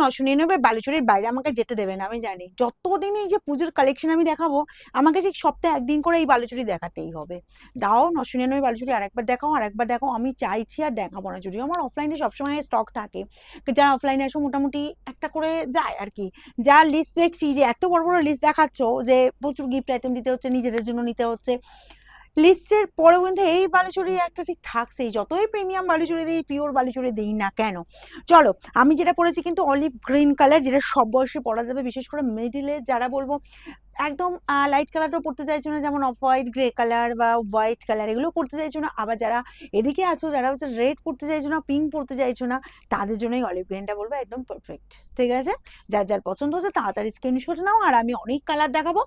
নশো নিরানব্বই বালুচুরির বাইরে আমাকে যেতে দেবে না, আমি জানি। যতদিন এই যে পুজোর কালেকশন আমি দেখাবো, আমাকে ঠিক সপ্তাহে একদিন করে এই বালুচুরি দেখাতেই হবে। দাও নশো নিরানব্বই বালুচুরি, আরেকবার দেখাও আরেকবার দেখাও, আমি চাইছি আর দেখাবো না। যদিও আমার অফলাইনে সবসময় স্টক থাকে যারা অফলাইনে এসে মোটামুটি একটা করে যায় আর কি। যা লিস্ট দেখছি যে এত বড় বড় লিস্ট দেখাচ্ছ যে প্রচুর গিফট আইটেম দিতে হচ্ছে, নিজেদের জন্য নিতে হচ্ছে লিস্টের পরেও কিন্তু এই বালুচুরি একটা ঠিক থাকছেই। যতই প্রিমিয়াম বালুচুরি দিই পিওর বালুচুরি দিই না কেন? চলো, আমি যেটা পড়েছি কিন্তু অলিভ গ্রিন কালার যেটা সব বয়সে পরা যাবে, বিশেষ করে মিডিলে যারা বলব একদম লাইট কালারটাও পড়তে চাইছো না, যেমন অফ হোয়াইট গ্রে কালার বা হোয়াইট কালার এগুলো পড়তে চাইছো না। আবার যারা এদিকে আছো, যারা হচ্ছে রেড পড়তে চাইছো না পিঙ্ক পড়তে চাইছো না, তাদের জন্যই অলিভ গ্রিনটা বলব একদম পারফেক্ট ঠিক আছে? যার যার পছন্দ হচ্ছে তাড়াতাড়ি স্ক্রিনশট নাও, আর আমি অনেক কালার দেখাবো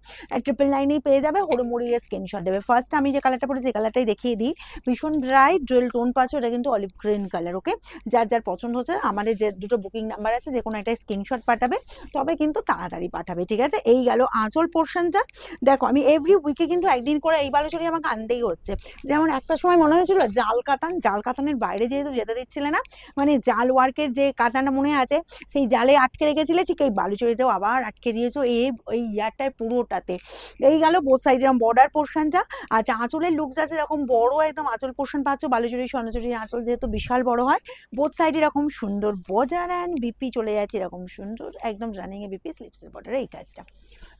ট্রিপল নাইনেই পেয়ে যাবে হুড়মুড়িয়ে স্ক্রিনশট দেবে। ফার্স্ট আমি যে কালারটা পরেছি এই কালারটাই দেখিয়ে দিই। ভীষণ ব্রাইট ডুয়েল টোন পাচ্ছ, এটা কিন্তু অলিভ গ্রিন কালার ওকে যার যার পছন্দ হচ্ছে, আমাদের যে দুটো বুকিং নাম্বার আছে, যে কোনো একটা স্ক্রিনশট পাঠাবে, তবে কিন্তু তাড়াতাড়ি পাঠাবে, ঠিক আছে? এই গেল আঁচল পোর্শনটা দেখো, আমি এভরি উইকে কিন্তু একদিন করে এই বালুচুরি আমাকে আনতেই হচ্ছে। যেমন একটা সময় মনে হয়েছিল জাল কাতান, জাল কাতানের বাইরে যেহেতু যেতে দিচ্ছিলে না মানে জাল ওয়ার্কের যে কাতানটা মনে আছে, সেই জালে আটকে রেখেছিলে, ঠিক এই বালুচুরিতেও আবার আটকে দিয়েছ এই এই ইয়ারটায় পুরোটাতে। এই গেল বোথ সাইড এরকম বর্ডার পোর্শনটা আচ্ছা আঁচলের লুক যাচ্ছে এরকম বড় একদম আঁচল পোর্শন পাচ্ছ, বালুচুরি স্বর্ণচুরি আঁচল যেহেতু বিশাল বড় হয় বোথ সাইড এরকম সুন্দর বর্ডার অ্যান্ড বিপি চলে যাচ্ছে, এরকম সুন্দর একদম রানিংয়ে বিপি স্লিপসের বর্ডার এই কাজটা।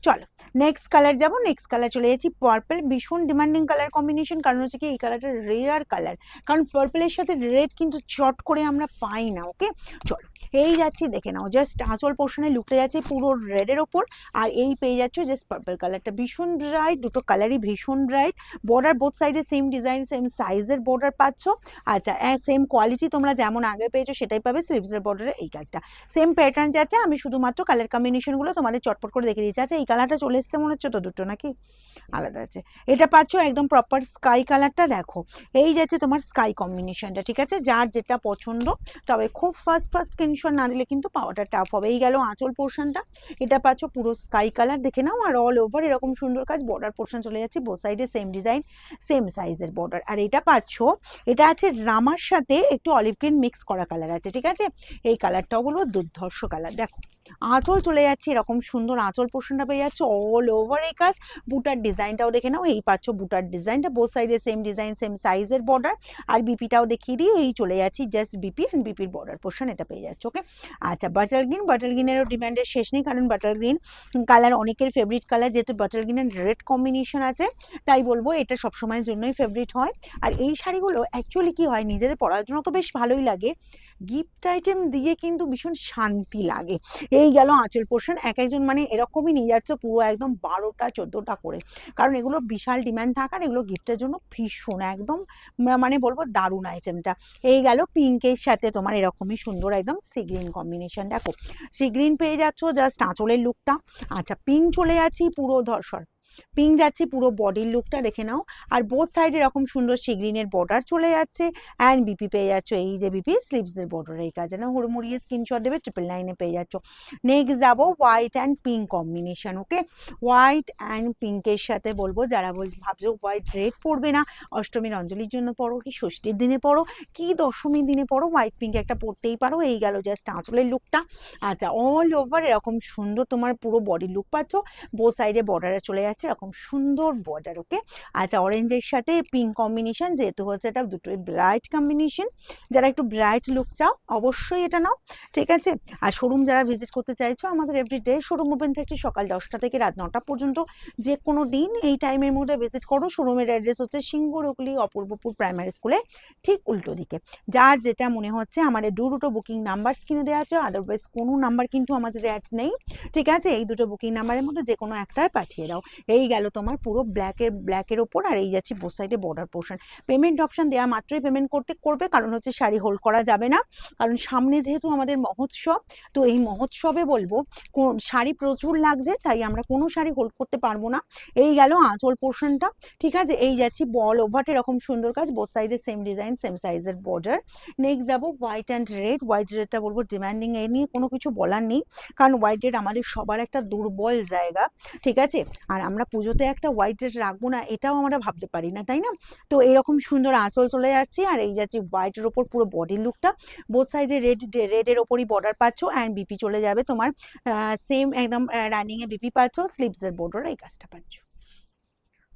চলো নেক্সট কালার যাব নেক্সট কালার চলে যাচ্ছি পার্পেল ভীষণ ডিমান্ডিং কালার কম্বিনেশন কারণ হচ্ছে কি, এই কালারটা রেয়ার কালার কারণ পার্পেলের সাথে রেড কিন্তু চট করে আমরা পাই না ওকে চলো এই যাচ্ছি, দেখে নাও। জাস্ট আঁচল পোর্শনে লুকতে যাচ্ছে পুরো রেডের ওপর, আর এই পেয়ে যাচ্ছে জাস্ট পার্পল কালারটা ভীষণ ব্রাইট দুটো কালারই ভীষণ ব্রাইট বর্ডার বোথ সাইডে সেম ডিজাইন সেম সাইজের বর্ডার পাচ্ছ। আচ্ছা সেম কোয়ালিটি তোমরা যেমন আগে পেয়েছ, সেটাই পাবে স্লিভসের বর্ডারে এই কাজটা। সেম প্যাটার্ন যাচ্ছে, আমি শুধুমাত্র কালার কম্বিনেশনগুলো তোমাদের চটপট করে দেখে দিচ্ছি। আচ্ছা এই কালারটা চলে এসছে মনে হচ্ছে তো দুটো নাকি? আলাদা আছে। এটা পাচ্ছ একদম প্রপার স্কাই কালারটা দেখো। এই যাচ্ছে তোমার স্কাই কম্বিনেশনটা ঠিক আছে? যার যেটা পছন্দ, তবে খুব ফার্স্ট ফার্স্ট স্ক্রিনশট না দিলে কিন্তু পাওয়াটা টাফ হবে। এই গেল আঁচল পোর্শনটা এটা পাচ্ছ পুরো স্কাই কালার দেখে নাও, আর অল ওভার এরকম সুন্দর কাজ বর্ডার পোর্শন চলে যাচ্ছে। বো সাইডে সেম ডিজাইন সেম সাইজের বর্ডার আর এটা পাচ্ছ, এটা আছে রামার সাথে একটু অলিভ গ্রিন মিক্স করা কালার আছে, ঠিক আছে? এই কালারটাও বলব দুর্ধর্ষ কালার দেখো আঁচল চলে যাচ্ছে, এরকম সুন্দর আঁচল পোর্শনটা পেয়ে যাচ্ছে অল ওভার এই কাজ। বুটার ডিজাইনটাও দেখে নাও, এই পাচ্ছ বুটার ডিজাইনটা বোথ সাইডে সেম ডিজাইন সেম সাইজের বর্ডার আর বিপিটাও দেখিয়ে দিই, এই চলে যাচ্ছি জাস্ট বিপি অ্যান্ড বিপির বর্ডার পোর্শন এটা পেয়ে যাচ্ছে ওকে আচ্ছা বাটার গ্রিন বাটার গ্রিনেরও ডিমান্ডের শেষ নেই, কারণ বাটার গ্রিন কালার অনেকের ফেভারিট কালার যেহেতু বাটার গ্রিনের রেড কম্বিনেশন আছে, তাই বলব এটা সবসময়ের জন্যই ফেভারিট হয়। আর এই শাড়িগুলো অ্যাকচুয়ালি কি হয়, নিজেদের পরার জন্য তো বেশ ভালোই লাগে। গিফট আইটেম দিয়ে কিন্তু ভীষণ শান্তি লাগে। এই গেল আঁচল পোর্শন এক একজন মানে এরকমই নিয়ে যাচ্ছে পুরো একদম বারোটা, চোদ্দোটা করে। কারণ এগুলো বিশাল ডিম্যান্ড থাকার, এগুলো গিফটের জন্য ভীষণ, একদম মানে বলব দারুণ আইটেমটা এই গেল পিঙ্কের সাথে তোমার এরকমই সুন্দর একদম সি গ্রিন কম্বিনেশন দেখো সি গ্রিন পেয়ে যাচ্ছ জাস্ট আঁচলের লুকটা আচ্ছা পিঙ্ক চলে যাচ্ছি পুরো ধর্ষর পিঙ্ক যাচ্ছে, পুরো বডির লুকটা দেখে নাও। আর বোথ সাইডে এরকম সুন্দর সি গ্রিনের বর্ডার চলে যাচ্ছে অ্যান্ড বিপি পেয়ে যাচ্ছ। এই যে বিপি স্লিভসের বর্ডার এই কাজে। না হুড়মুড়িয়ে স্ক্রিনশট দেবে ট্রিপল নাইনে পেয়ে যাচ্ছ। নেক্সট যাব white and pink combination okay white and পিঙ্কের সাথে বলব, যারা বল, ভাবছ হোয়াইট রেড পরবে না, অষ্টমীর অঞ্জলির জন্য পড়ো কি ষষ্ঠীর দিনে পড়ো কি দশমীর দিনে পড়ো হোয়াইট পিঙ্ক একটা পরতেই পারো, এই গেল জাস্ট আঁচলের লুকটা আচ্ছা অল ওভার এরকম সুন্দর তোমার পুরো বডির লুক পাচ্ছ বো সাইডে বর্ডারে চলে যাচ্ছে। এরকম সুন্দর বর্ডার ওকে আচ্ছা অরেঞ্জের সাথে পিঙ্ক কম্বিনেশন যেহেতু হচ্ছে এটা দুটোই ব্রাইট কম্বিনেশন যারা একটু ব্রাইট লুক চাও, অবশ্যই এটা নাও, ঠিক আছে? আর শোরুম যারা ভিজিট করতে চাইছো, আমাদের এভরিডে শোরুম ওপেন থাকছে সকাল দশটা থেকে রাত নটা পর্যন্ত। যে কোনো দিন এই টাইমের মধ্যে ভিজিট করো শোরুমের অ্যাড্রেস হচ্ছে সিংহরকলি অপূর্বপুর প্রাইমারি স্কুলে ঠিক উল্টো দিকে। যার যেটা মনে হচ্ছে আমাদের দু দুটো বুকিং নাম্বার স্ক্রিনে দেওয়া আছে আদারওয়াইজ কোনো নাম্বার কিন্তু আমাদের অ্যাড নেই, ঠিক আছে? এই দুটো বুকিং নাম্বারের মধ্যে যে কোনো একটাই পাঠিয়ে দাও। এই গেল তোমার পুরো ব্ল্যাকের ব্ল্যাকের ওপর আর এই যাচ্ছে বো সাইডে বর্ডার পোর্শন পেমেন্ট অপশন দেওয়া মাত্রই পেমেন্ট করতে, করবে, কারণ হচ্ছে শাড়ি হোল্ড করা যাবে না। কারণ সামনে যেহেতু আমাদের মহোৎসব, তো এই মহোৎসবে বলব শাড়ি প্রচুর লাগছে, তাই আমরা কোনো শাড়ি হোল্ড করতে পারব না। এই গেল আঁচল পোর্শনটা ঠিক আছে? এই যাচ্ছি বল ওভারটা এরকম সুন্দর কাজ। বোথ সাইডে সেম ডিজাইন সেম সাইজের বর্ডার নেক্সট যাব হোয়াইট অ্যান্ড রেড হোয়াইট রেডটা বলব ডিমান্ডিং এ নিয়ে কোনো কিছু বলার নেই। কারণ হোয়াইট রেড আমাদের সবার একটা দুর্বল জায়গা। ঠিক আছে? আর আমরা পুজোতে একটা হোয়াইট ড্রেস রাখব না, এটাও আমরা ভাবতে পারি না, তাই না? তো এরকম সুন্দর আঁচল চলে যাচ্ছে, আর এই যাচ্ছে হোয়াইটের ওপর পুরো বডির লুকটা বোথ সাইডে রেড রেডের ওপরই বর্ডার পাচ্ছ অ্যান্ড বিপি চলে যাবে তোমার সেম একদম রানিংয়ে বিপি পাচ্ছ স্লিপসের বর্ডার এই কাজটা পাচ্ছ।